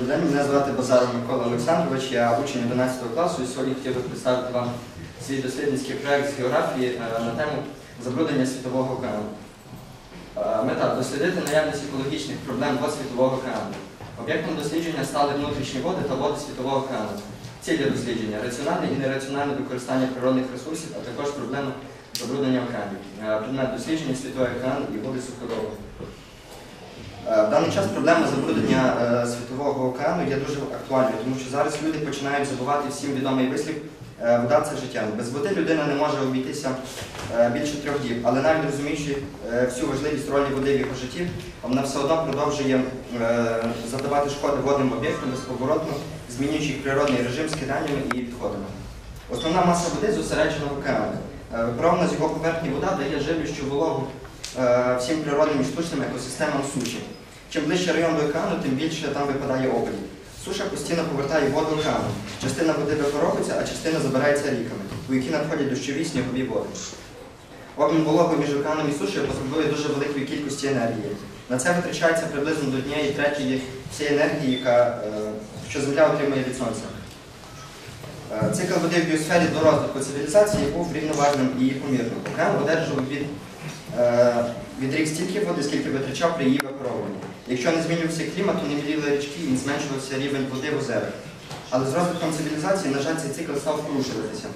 Добрий день, мене звати Базаров Микола Олександрович, я учень 11 класу і сьогодні хотів би представити вам свій дослідницький проект з географії е, на тему забруднення світового океану. Е, Мета дослідити наявність екологічних проблем вод світового океану. Об'єктом дослідження стали внутрішні води та води світового океану. Цілі дослідження раціональне і нераціональне використання природних ресурсів, а також проблема забруднення океанів. Е, Предмет дослідження світовий океан і води суходолу. Е, В даний час проблема забруднення е, світового океану є дуже актуальною, тому що зараз люди починають забувати всім відомий вислів е, вода це життя. Без води людина не може обійтися більше трьох діб, але навіть розуміючи всю важливість ролі води в його житті, вона все одно продовжує завдавати шкоди водним об'єктам безповоротно, змінюючи їх природний режим з киданнями і відходами. Основна маса води зосереджена в океані. Е, з його поверхні вода дає живлющу вологу всім природним і штучним екосистемам суші. Чим ближче район до океану, тим більше там випадає опадів. Суша постійно повертає воду океану. Частина води випаровується, а частина забирається ріками, у які надходять дощові снігові води. Обмін вологою між океаном і сушею потребує дуже великої кількості енергії. На це витрачається приблизно до однієї третьої всієї енергії, яка, е, що Земля отримує від Сонця. Е, Цикл води в біосфері до розвитку цивілізації був рівноважним і помірним. Океан одержував від, е, від рік стільки води, скільки витрачав при її випаровуванні. Якщо не змінювався клімат, то не міліли річки і не зменшувався рівень води в озерах. Але з розвитком цивілізації, на жаль, цей цикл став порушуватися.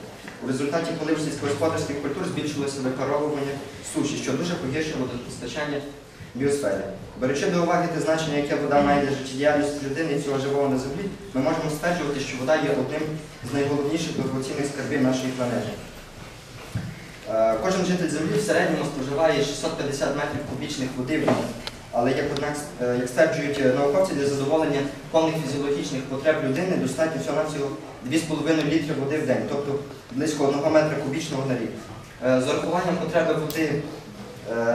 У результаті полив сільськогосподарських культур збільшилося випаровування суші, що дуже погіршило водопостачання біосфері. Беручи до уваги те значення, яке вода має для життєдіяльності людини і всього живого на землі, ми можемо стверджувати, що вода є одним з найголовніших дорогоцінних скарбів нашої планети. Е, Кожен житель землі в середньому споживає 650 метрів кубічних води в рік. Але як однак е, як стверджують е, науковці, для задоволення повних фізіологічних потреб людини достатньо всього навсього 2,5 літри води в день, тобто близько 1 метра кубічного на рік. З урахуванням потреби води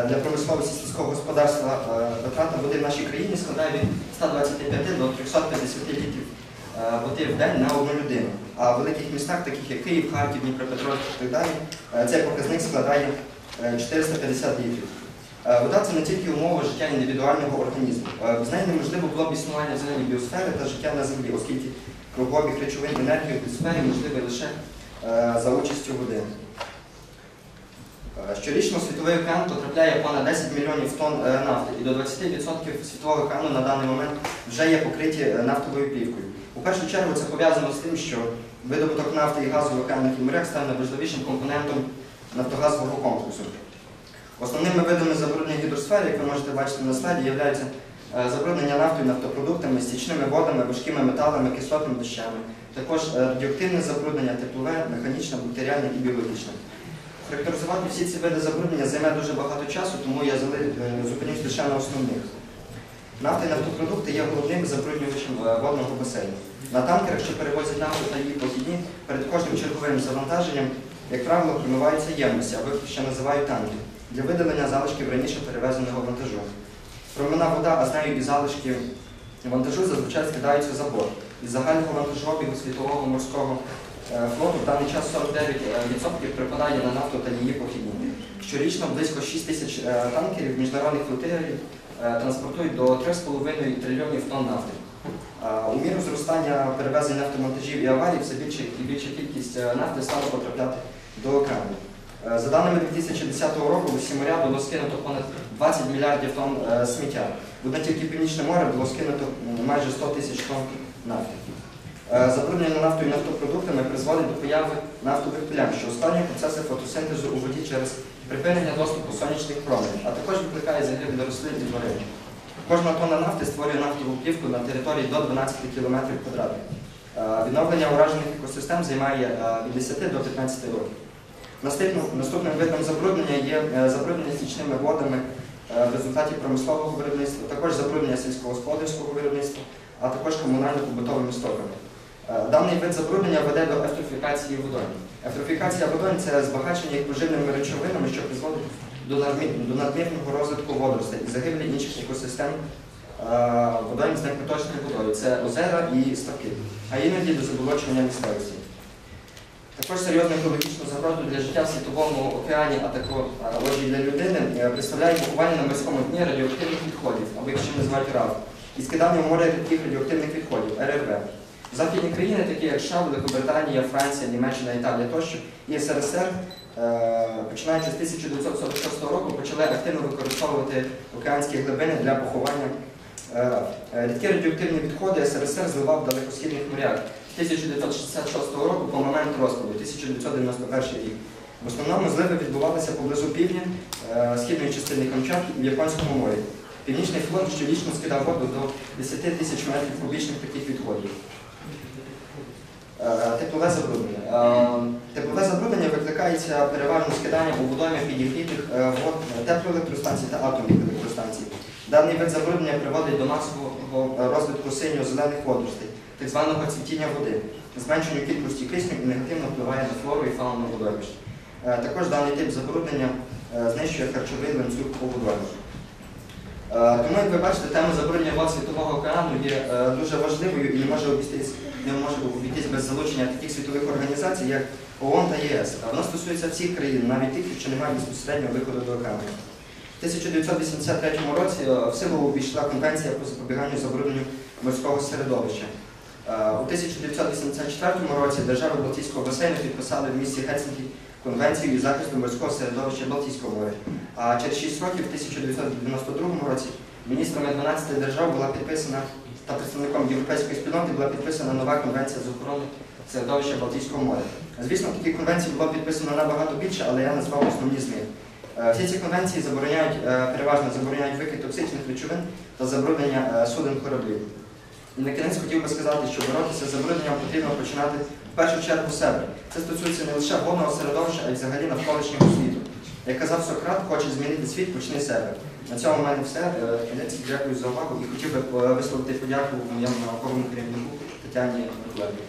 для промисловості сільського господарства витрата води в нашій країні складає від 125 до 350 літрів е, води в день на одну людину. А в великих містах, таких як Київ, Харків, Дніпропетровськ і так далі, е, цей показник складає е, 450 літрів. Е, Вода це не тільки умова життя індивідуального організму. Без неї неможливо було б існування взагалі біосфери та життя на землі, оскільки кругообіг речовин енергії в біосфері можливий лише за участю води. Е, Щорічно світовий океан потрапляє понад 10 мільйонів тонн е, нафти, і до 20% світового океану на даний момент вже є покриті е, нафтовою плівкою. У першу чергу це пов'язано з тим, що видобуток нафти і газу в океанах і морях став найважливішим компонентом нафтогазового комплексу. Основними видами забруднення гідросфери, як ви можете бачити на слайді, е, забруднення нафтою, нафтопродуктами, стічними водами, важкими металами, кислотними дощами, також радіоактивне забруднення, теплове, механічне, бактеріальне і біологічне. Характеризувати всі ці види забруднення займе дуже багато часу, тому я е, зупинюсь лише на основних. Нафта і нафтопродукти є головним забруднювачем е, водного басейну. На танкерах, що перевозять нафту та її похідні, перед кожним черговим завантаженням, як правило, промиваються ємності, або їх ще називають танки, для видалення залишків раніше перевезеного вантажу. Промина вода, а з нею і залишки вантажу зазвичай скидаються за борт. Із загального вантажообігу світового морського флоту в даний час 49% припадає на нафту та її похідні. Щорічно близько 6 тисяч е, танкерів міжнародних флотилій е, транспортують до 3,5 трильйонів тонн нафти. Е, У міру зростання перевезень нафтомонтажів і аварій все більше і більша кількість е, нафти стала потрапляти до океану. Е, За даними 2010 року, усі моря було скинуто понад 20 мільярдів тонн е, сміття. Одне тільки Північне море було скинуто майже 100 тисяч тонн нафти. Е, Забруднення нафтою і нафтопродуктами призводить до появи нафтових плям, що ускладнює процеси фотосинтезу у воді через припинення доступу сонячних променів, а також викликає загибель рослин і тварин. Кожна тонна нафти створює нафтову плівку на території до 12 км квадратних. Е, Відновлення уражених екосистем займає е, від 10 до 15 років. Наступним, наступним видом забруднення є забруднення стічними водами в результаті промислового виробництва, також забруднення сільськогосподарського виробництва, а також комунально-побутовими стоками. Е, Даний вид забруднення веде до ефтрофікації водойм. Ефтрофікація водойм це збагачення їх поживними речовинами, що призводить до надмірного розвитку водоростей і загибелі інших екосистем е, водойм з некоточною водою. Це озера і ставки, а іноді до заболочення місцевості. Також серйозну екологічну загрозу для життя в світовому океані, а також а, для людини е, представляє поховання на морському дні радіоактивних відходів, або їх ще називають РАВ. і скидання в море рідких радіоактивних відходів РРВ. Західні країни, такі як США, Великобританія, Франція, Німеччина, Італія тощо, і СРСР, е, починаючи з 1946 року, почали активно використовувати океанські глибини для поховання е, е, рідкі радіоактивні відходи СРСР зливав в далекосхідних морях з 1966 року по момент розпаду, 1991 рік. В основному зливи відбувалися поблизу півдня, східної частини Камчатки в Японському морі. Північний флот щорічно скидав воду до 10 тисяч метрів кубічних таких відходів. Теплове забруднення. Е, Теплове забруднення викликається переважно скиданням у водоймах підігрітих е, вод теплоелектростанцій та атомних електростанцій. Даний вид забруднення приводить до масового е, розвитку синьо-зелених водоростей, так званого цвітіння води, зменшенню кількості кисню і негативно впливає на флору і фауну водоймищ. Е, Також даний тип забруднення знищує харчовий ланцюг у водоймищ. Е, Тому, як ви бачите, тема забруднення вод світового океану є е, дуже важливою і не може обійтись, без залучення таких світових організацій, як ООН та ЄС. А Воно стосується всіх країн, навіть тих, що не мають безпосереднього виходу до океану. В 1983 році е, в силу увійшла Конвенція про запобіганню забрудненню морського середовища. У 1984 році держави Балтійського басейну підписали в місті Гельсінкі Конвенцію із захисту морського середовища Балтійського моря. А через 6 років, в 1992 році, міністрами 12 держав була підписана та представником Європейської спільноти була підписана нова конвенція з охорони середовища Балтійського моря. Звісно, таких конвенцій було підписано набагато більше, але я назвав основні з них. Е, Всі ці конвенції забороняють, е, переважно забороняють викид токсичних речовин та забруднення е, суден кораблів. І на кінець хотів би сказати, що боротися з забрудненням потрібно починати в першу чергу себе. Це стосується не лише водного середовища, а й взагалі навколишнього світу. Як казав Сократ, хочеш змінити світ, почни себе. На цьому в мене все. Е, Кінець дякую за увагу і хотів би е, висловити подяку моєму науковому керівнику Тетяні Миколаївні.